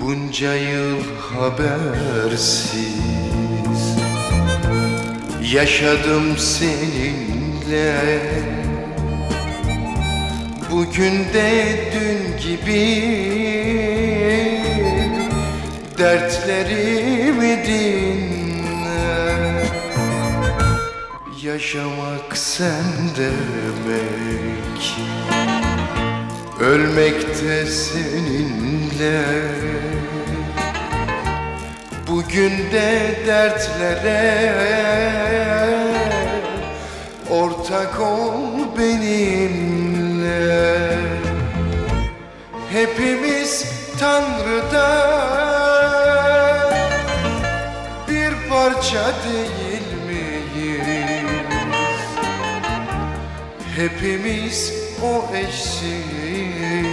Bunca yıl habersiz Yaşadım seninle. Bugün de dün gibi Dertlerimi dinle. Yaşamak sen demek Ölmekte seninle Bugün de dertlere Ortak ol benimle Hepimiz Tanrı'dan Bir parça değil miyiz? Hepimiz o eşsiz